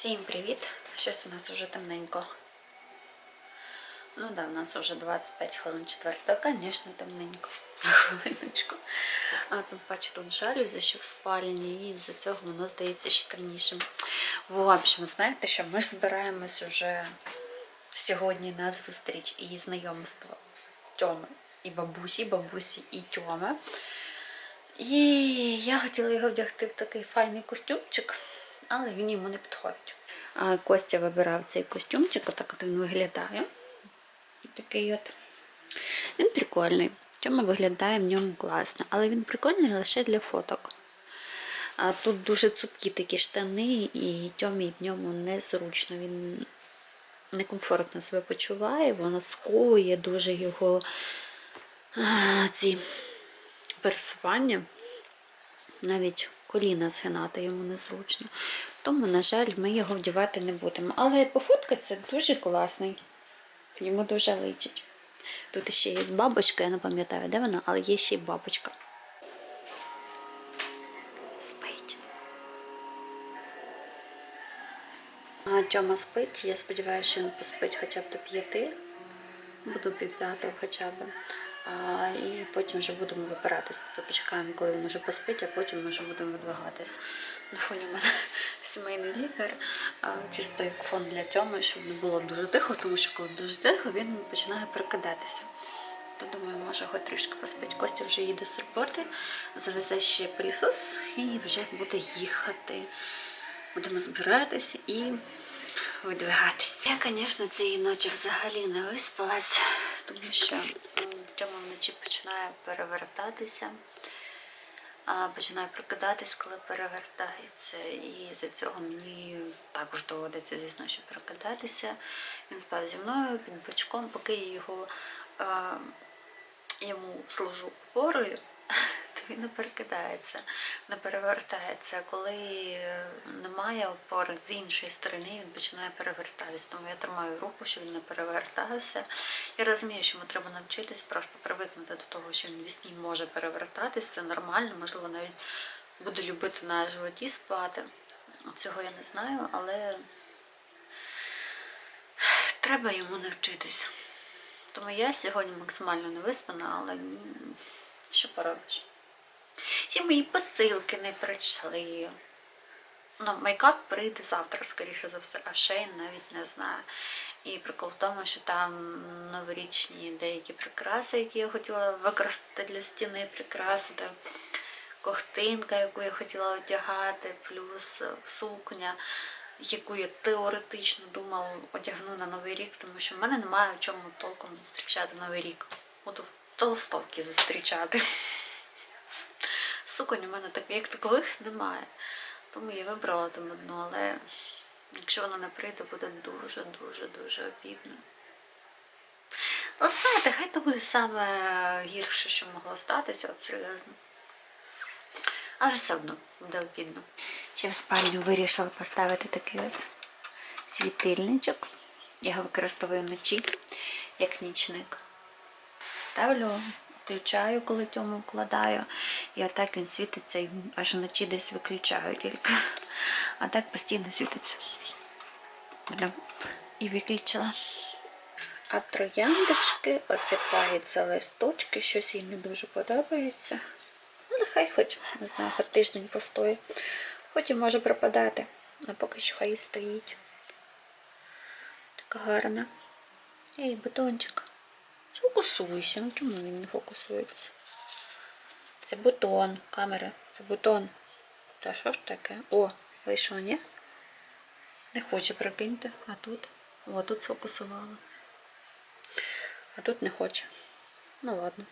Всім привіт! Щось у нас вже темненько. Ну да, у нас вже 25 хвилин четвертого, звісно, темненько. Хвилиночку. А тут бачу, тут жалюзі ще в спальні, і з-за цього воно здається ще темнішим. В общем, знаєте, що ми ж збираємось уже сьогодні на зустріч і знайомство Тьоми і бабусі, бабусі і Тьоми. І я хотіла його вдягти в такий файний костюмчик, але він йому не підходить. А Костя вибирав цей костюмчик, отак от він виглядає. Такий от. Він прикольний. Тьома виглядає в ньому класно, але він прикольний лише для фоток. А тут дуже цупкі такі штани, і Тьомі в ньому незручно. Він некомфортно себе почуває, воно сковує дуже його ці пересування. Навіть коліна згинати йому незручно. Тому, на жаль, ми його вдівати не будемо. Але пофоткатися дуже класний. Йому дуже личить. Тут ще є бабочка, я не пам'ятаю, де вона, але є ще й бабочка. Спить. А Тьома спить. Я сподіваюся, що він поспить хоча б до п'яти. Буду пів п'ятого хоча б. І потім вже будемо вибиратись. Тобто почекаємо, коли він вже поспить, а потім ми вже будемо видвигатись. На фоні в мене сімейний лікар, чисто як фон для Тьоми, щоб не було дуже тихо, тому що коли дуже тихо, він починає прикидатися. То думаю, може хоч трішки поспить. Костя вже їде з роботи, завезе ще пилісос і вже буде їхати. Будемо збиратися і видвигатися. Я, звісно, цієї ночі взагалі не виспалась, тому що м, вночі починає перевертатися, починає прокидатись, коли перевертається. І за цього мені також доводиться, звісно, що прокидатися. Він спав зі мною під бочком, поки я його йому служу опорою, він не перекидається, не перевертається. Коли е, немає опори з іншої сторони, він починає перевертатися. Тому я тримаю руку, щоб він не перевертався. Я розумію, що йому треба навчитись просто привикнути до того, що він в сні може перевертатись. Це нормально, можливо, навіть буде любити на животі спати. Цього я не знаю, але треба йому навчитись. Тому я сьогодні максимально не виспана, але що поробиш? Всі мої посилки не прийшли. Ну, мейкап прийде завтра, скоріше за все, а шейн навіть не знаю. І прикол в тому, що там новорічні деякі прикраси, які я хотіла використати для стіни, прикрасити. Кохтинка, яку я хотіла одягати, плюс сукня, яку я теоретично думала одягну на Новий рік, тому що в мене немає в чому толком зустрічати Новий рік. Буду в толстовки зустрічати. Суконь у мене так, як такових немає. Тому я вибрала там одну, але якщо вона не прийде, буде дуже-дуже дуже обідно. Але знаєте, хай то буде саме гірше, що могло статися, от серйозно. Але все одно буде обідно. Ще в спальню вирішила поставити такий от світильничок. Я його використовую вночі, як нічник. Ставлю, включаю, коли тьому вкладаю. І отак він світиться і аж вночі десь виключаю тільки. А так постійно світиться. І виключила. А трояндочки осипаються листочки, щось їй не дуже подобається. Ну, нехай хоч, не знаю, хоч тиждень постоїть. Потім може пропадати. А поки що хай і стоїть. Така гарна. Ей, бутончик. Фокусуйся. Ну чому він не фокусується? Це бутон. Камера. Це бутон. Та що ж таке? О, вийшло, ні? Не хоче прикиньте. А тут? О, тут сфокусувала. А тут не хоче. Ну ладно.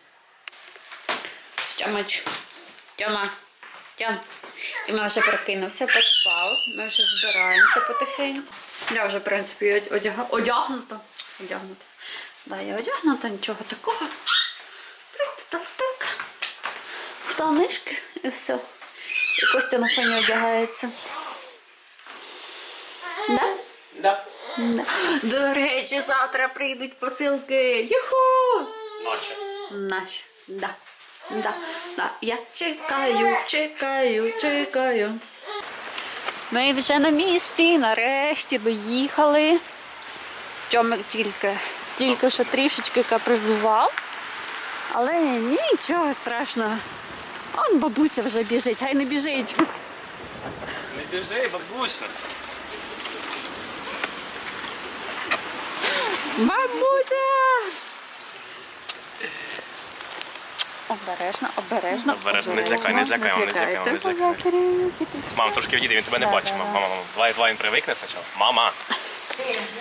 Тьомач. Тьома. Тьом. Тьома вже прокинувся, поспав. Ми вже збираємося потихеньку. Я вже, в принципі, одягнута. Одягнута. Да, я одягнута, нічого такого. Просто толстинка. Штанишки і все. І Костя на фоні одягається. Да? Да. Да. До речі, завтра прийдуть посилки. Юху! Ночі. Наші. Да. Да. Да. Я чекаю, чекаю, чекаю. Ми вже на місці, нарешті доїхали. Тьомик тільки, тільки що трішечки капризував, але нічого страшного. Он бабуся вже біжить, хай не біжить. Не біжи, бабуся. Бабуся! Обережно, обережно. Обережно, не злякай, не злякай, мам, не злякай, мам, не злякай. Мам, трошки відійди, він тебе не бачить. Мама, мама, мама. Давай, давай він привикне спочатку. Мама.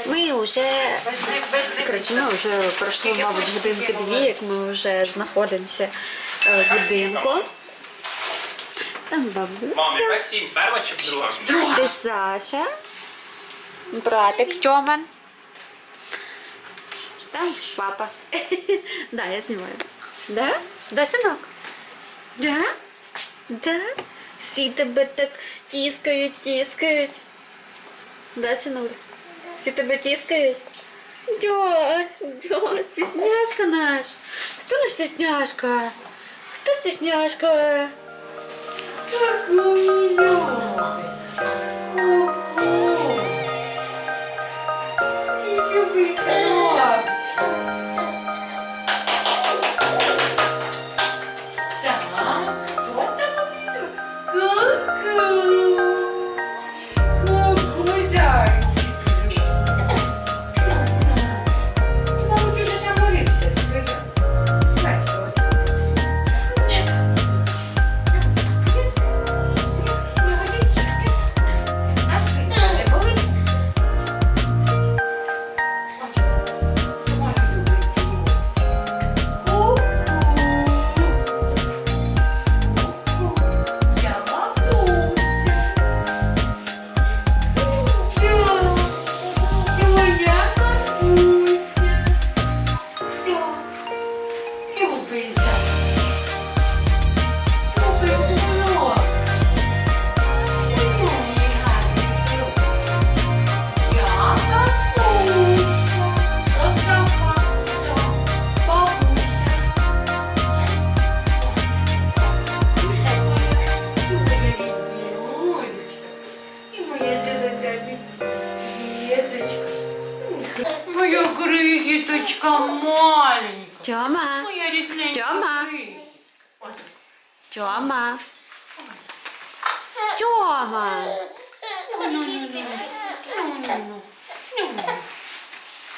Ми вже коротше, ми вже пройшли, мабуть, годинки дві, як ми вже знаходимося е, в будинку. Там бабуся. яка сім, перша чи друга? Ти Саша. Братик Тьоман. Там папа. Да, я снимаю. Да? Да, синок? Да? Да? Всі тебе так тіскають, тіскають. Да, синуля? Всі тебе тіскають? Дьо, дьо, сісняшка наш. Хто наш стесняшка? Хто стесняшка? Какой Тьома. Ну-ну-ну. Ну-ну.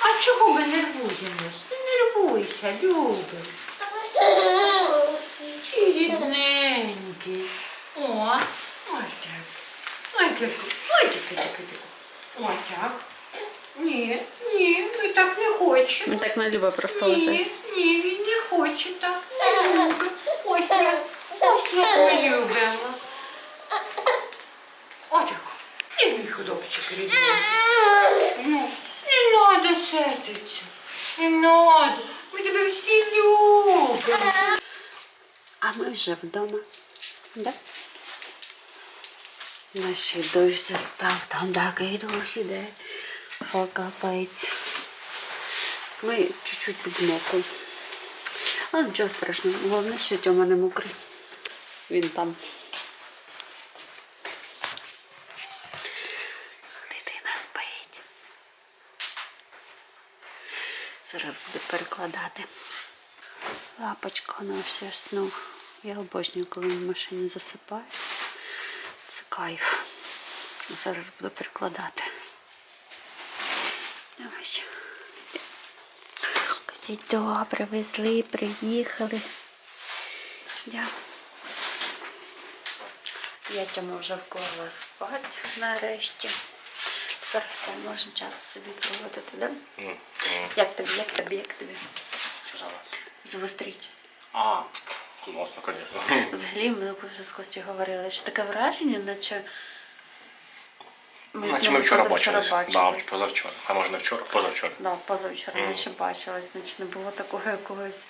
А чого ми нервуємось? Не нервуйся, любим. Чи рідненький. О, ой так. Ой, так. Ой, так, так, так. Ой, так. Ні, ні, ми так не хочемо. Він так не любить просто Ні, лежить. ні, він не хоче так. Не любить. Ось я, ось я не Отако. І мій хлопчик рідний. Ну, не надо сердиться. Не надо. Ми тебе всі любимо. А ми вже вдома. Да? Наш дощ застав, там такий дощ іде. Капець. Ми чуть-чуть підмокли. Але нічого страшного. Головне, що Тьома не мокрий. Він там. Дитина спить. Зараз буду перекладати. Лапочка, вона все сну. Я обожнюю, коли в машині засипаю. Це кайф. Зараз буду перекладати. Давай. Добре, везли, приїхали. Я, я тьому вже вклала спати нарешті. Тепер все, можна час собі проводити, да? Як тобі, як тобі, як тобі? Що саме? Зустріч. А, класно, звісно. Взагалі ми вже з Костю говорили, що таке враження, наче ми, з Наче ми вчора бачились. Да, позавчора. А може не вчора? Позавчора. Да, позавчора наче бачились, наче не було такого якогось.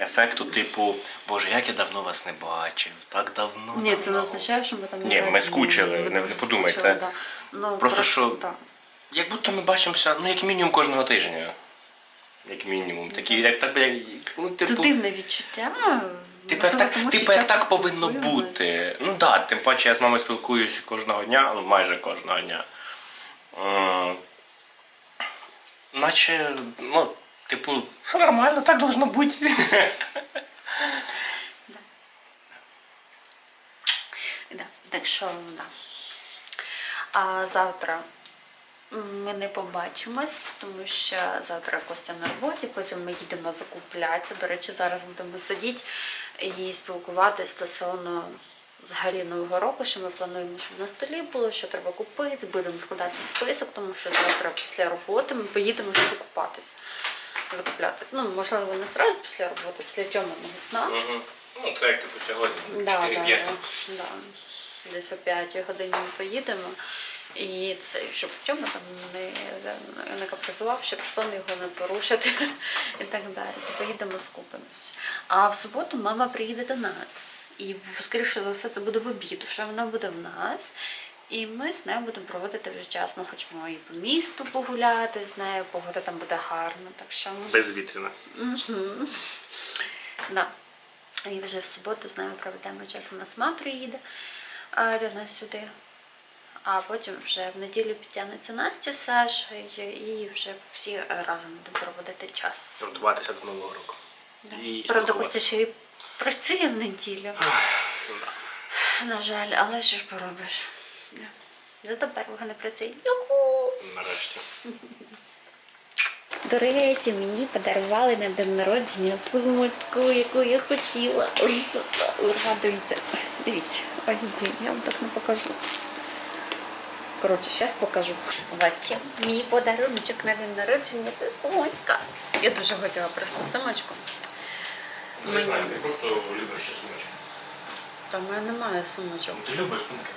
Ефекту, типу, боже, як я давно вас не бачив, так давно. Ні, це не означає, що ми там Ні, ми скучили, не- не подумайте. скучили, да. Ну, Просто що- да. Як будто ми бачимося, ну як мінімум кожного тижня. Як мінімум. Такі, як так, як, ну, Це типу. дивне відчуття. Типу, як так, тому типу, як так повинно бути. Ну так, да, тим паче я з мамою спілкуюсь кожного дня, ну майже кожного дня. Наче, ну, типу, все нормально, так должно бути. Да, так що, да. А завтра ми не побачимось, тому що завтра Костя на роботі, потім ми їдемо закуплятися. До речі, зараз будемо сидіти і спілкуватися стосовно взагалі нового року, що ми плануємо, щоб на столі було, що треба купити, будемо складати список, тому що завтра після роботи ми поїдемо вже закупатись. Закуплятись. Ну, можливо, не одразу після роботи, після тьоманого сна. Мгм. Ну, це як типу сьогодні, Да, 4-5. да, да. Десь о 5 годині ми поїдемо. І це, щоб Тьома там не, не капризував, щоб сон його не порушити і так далі. То поїдемо скупимось. А в суботу мама приїде до нас. І скоріше за все це буде в обід, що вона буде в нас. І ми з нею будемо проводити вже час. Ми хочемо і по місту погуляти з нею, погода там буде гарна. Так що Безвітряно. Мгм. Да. І вже в суботу з нею проведемо час. У нас мама приїде а, до нас сюди. А потім вже в неділю підтягнеться Настя з Сашею і вже всі разом будемо проводити час. Готуватися до Нового року. Да. І Правда. Костя ще й працює в неділю. На жаль, але що ж поробиш? Зато первого не працює. Юху! Нарешті. До речі, мені подарували на день народження сумочку, яку я хотіла. Ура, дивіться. Дивіться. Ой, блін, я вам так не покажу. Коротше, зараз покажу. Бачите, мій подарунок на день народження це сумочка. Я дуже хотіла просто сумочку. Не знаю, ти просто любиш сумочку. Та в мене немає сумочок. Ти любиш сумки?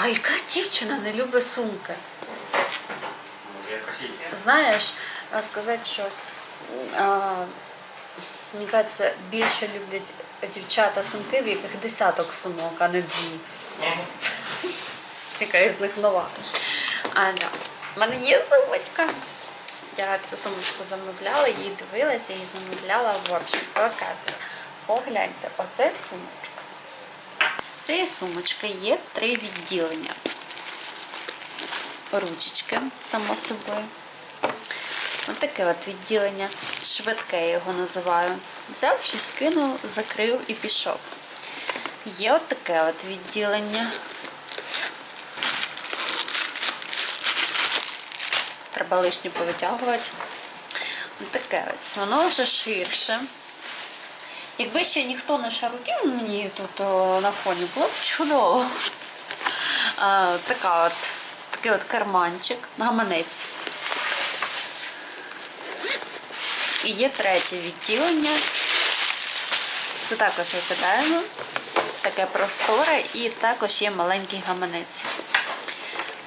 А яка дівчина не любить сумки? Може. Знаєш, сказати, що а, мені кажеться, більше люблять дівчата сумки, в яких десяток сумок, а не дві. Яка із них нова. А, да. У мене є сумочка. Я цю сумочку замовляла, її дивилася і замовляла в общем. Показую. Погляньте, оце сумочка. Цієї сумочки є три відділення. Ручечки, само собою. Ось таке от відділення, швидке я його називаю. Взяв, щось скинув, закрив і пішов. Є от таке от відділення. Треба лишнє повитягувати. Ось таке ось. Воно вже ширше. Якби ще ніхто не шарутів мені тут о, на фоні, було б чудово. А, така от, такий от карманчик, гаманець. І є третє відділення. Це також викидаємо. Таке просторе і також є маленький гаманець.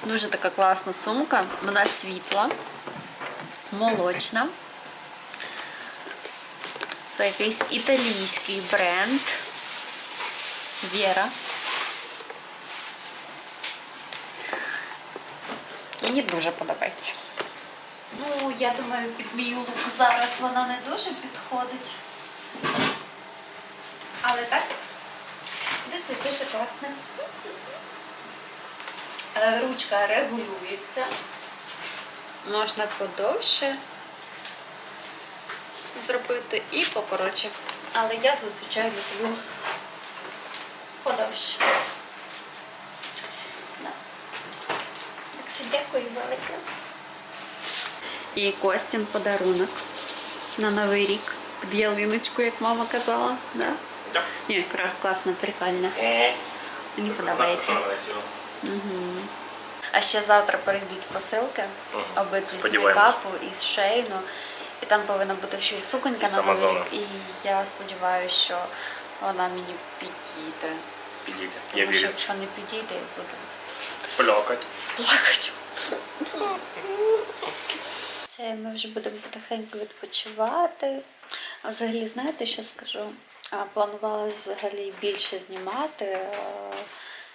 Дуже така класна сумка. Вона світла, молочна. Це якийсь італійський бренд. Віра. Мені дуже подобається. Ну, я думаю, під мій лук зараз вона не дуже підходить. Але так, де це дуже класно. Е, Ручка регулюється. Можна подовше зробити і покоротше. Але я зазвичай люблю подовше. Так що дякую велике. І Костін подарунок на Новий рік. Під ялиночку, як мама казала. Да? Так. Ні, класно, прикольно. Мені подобається. А ще завтра перейдуть посилки, обидві з мейкапу і з шейну. Там повинна бути ще й суконька на Новий І я сподіваюся, що вона мені підійде. Підійде. Я Тому що вірю. якщо не підійде, я буду Плякать. плакати. Це ми вже будемо потихеньку відпочивати. А взагалі, знаєте, що скажу? А, Планувала взагалі більше знімати е,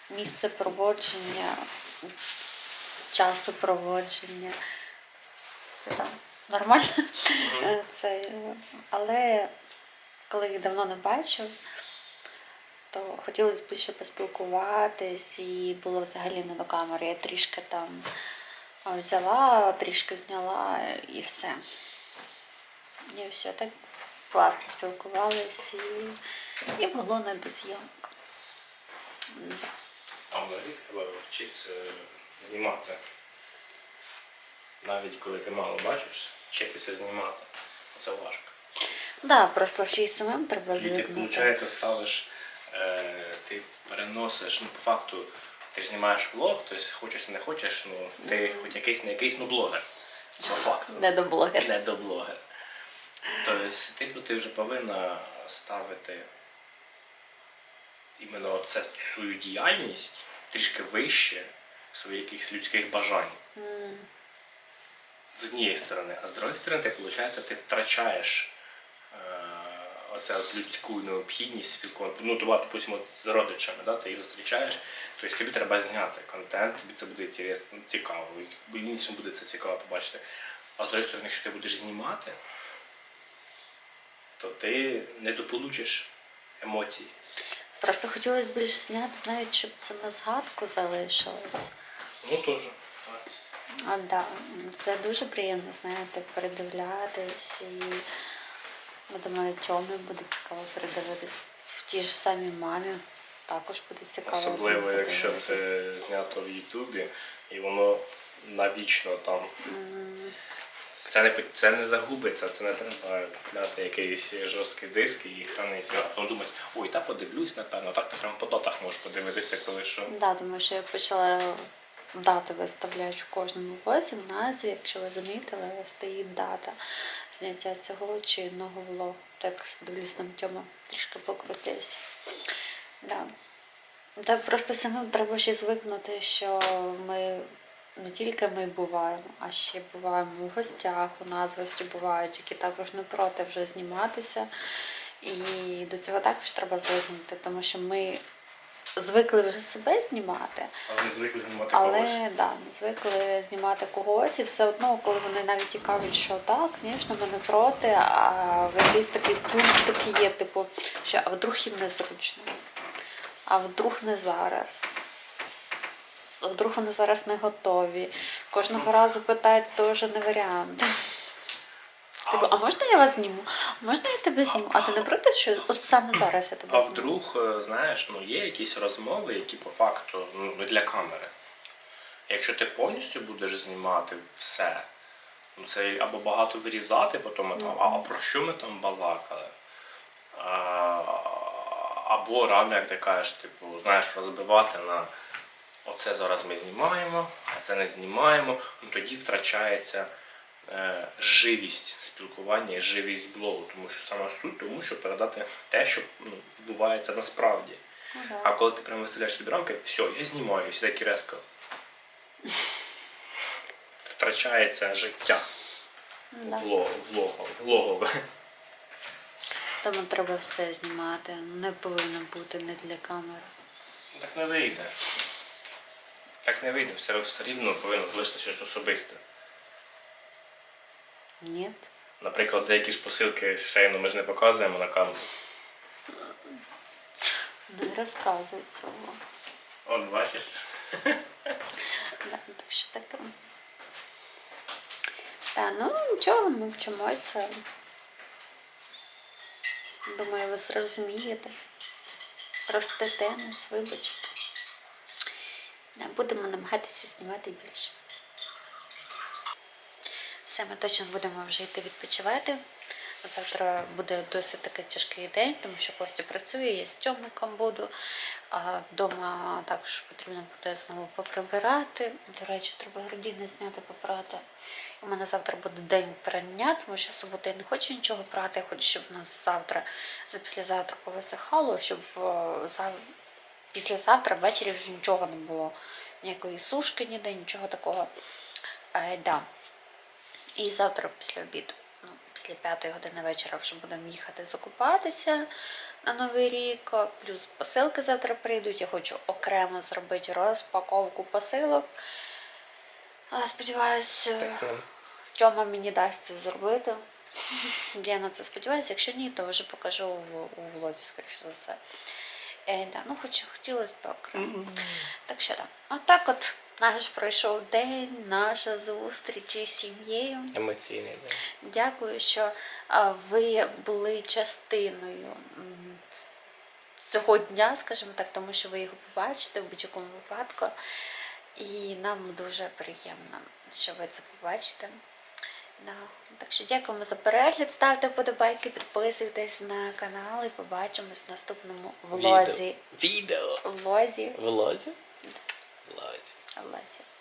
місце проводження, часу проводження. Там Нормально? Е, Це, е, але коли їх давно не бачив, то хотілося більше поспілкуватись і було взагалі не до камери. Я трішки там взяла, трішки зняла і все. І все так класно спілкувались і, і було не до зйомок. Там взагалі треба вчитися знімати. Навіть коли ти мало бачиш, вчитися знімати. Це важко. Да, просто ще й самим треба І ти, виходить, ставиш, е, ти переносиш, ну, по факту, ти ж знімаєш влог, тобто хочеш не хочеш, ну, ти хоч якийсь не якийсь, ну блогер. По факту. Не до блогера. Не до блогер. Тобто, типу, ти вже повинна ставити іменно це свою діяльність трішки вище своїх якихось людських бажань. З однієї сторони, а з другої сторони, ти, виходить, ти втрачаєш е, оце от людську необхідність спілкування. Ну, тобто, допустимо, з родичами, да, ти їх зустрічаєш, тобто тобі треба зняти контент, тобі це буде цікаво, і іншим буде це цікаво побачити. А з другої сторони, якщо ти будеш знімати, то ти не дополучиш емоцій. Просто хотілося більше зняти, навіть щоб це на згадку залишилось. Ну теж. так. А, да, це дуже приємно, знаєте, передивлятись і я думаю, Тьомі буде цікаво передивитись. В тій ж самій мамі також буде цікаво. Особливо, якщо це знято в Ютубі і воно навічно там. Це не, це не загубиться, це не треба купляти якийсь жорсткий диск і хранити. А потім думати, ой, та подивлюсь, напевно, так ти прям по дотах можеш подивитися, коли що. Да, тому що я почала дати виставляти в кожному влозі, в назві, якщо ви замітили, стоїть дата зняття цього чи одного я просто дивлюсь там Тьома трішки покрутився. Да. Та просто самим треба ще звикнути, що ми не тільки ми буваємо, а ще буваємо у гостях, у нас гості бувають, які також не проти вже зніматися. І до цього також треба звикнути, тому що ми звикли вже себе знімати, Але не звикли знімати когось. але да, не звикли знімати когось, і все одно, коли вони навіть і кажуть, що так, звісно, ми не проти, а в якийсь такий пункт такий є, типу, що а вдруг їм незручно, а вдруг не зараз. Вдруг вони зараз не готові. Кожного разу питають, теж не варіант. Типу, а можна я вас зніму? Можна я тебе зніму? А ти не проти, що от саме зараз я тебе А вдруг, е, знаєш, ну є якісь розмови, які по факту ну, не для камери. Якщо ти повністю будеш знімати все, ну це або багато вирізати, потім там, а, а про що ми там балакали? А, або реально, як ти кажеш, типу, знаєш, розбивати на оце зараз ми знімаємо, а це не знімаємо, ну тоді втрачається живість спілкування і живість блогу, тому що саме суть, тому що передати те, що ну, відбувається насправді. Ну, да. А коли ти прямо виставляєш собі рамки, все, я знімаю, і всі такі резко. Втрачається життя Да. вло, влого, влогове. Тому треба все знімати. Не повинно бути не для камери. Так не вийде. Так не вийде, все, все рівно повинно залишити щось особисте. Ні. Наприклад, деякі ж посилки з шейну ми ж не показуємо на камеру. Не розказуй цього. От бачиш. Да, так що таке. Та, ну нічого, ми вчимося. Думаю, ви зрозумієте. Простите нас, вибачте. Да, Будемо намагатися знімати більше. Все, ми точно будемо вже йти відпочивати. Завтра буде досить такий тяжкий день, тому що Костя працює, я з Тьомиком буду. А вдома також потрібно буде знову поприбирати. До речі, треба градіни зняти, попрати. У мене завтра буде день прання, тому що в суботу я не хочу нічого прати, я хочу, щоб у нас завтра, за післязавтра повисихало, щоб е, зав... післязавтра ввечері вже нічого не було. Ніякої сушки ніде, нічого такого. Е, да. І завтра після обіду, ну, після п'ятої години вечора вже будемо їхати закупатися на Новий рік. Плюс посилки завтра прийдуть. Я хочу окремо зробити розпаковку посилок. А, Сподіваюся, Тьома мені дасть це зробити. Я на це сподіваюся. Якщо ні, то вже покажу у влозі, скоріше за все. Е, да, ну хоч хотілося б окремо. Так що так. Отак от наш пройшов день, наша зустріч із сім'єю. Емоційний день. Дякую, що ви були частиною цього дня, скажімо так, тому що ви його побачите в будь-якому випадку. І нам дуже приємно, що ви це побачите. Да. Так що дякуємо за перегляд, ставте вподобайки, підписуйтесь на канал і побачимось в наступному влозі. Відео. Влозі. Влозі? Влозі. Влозі.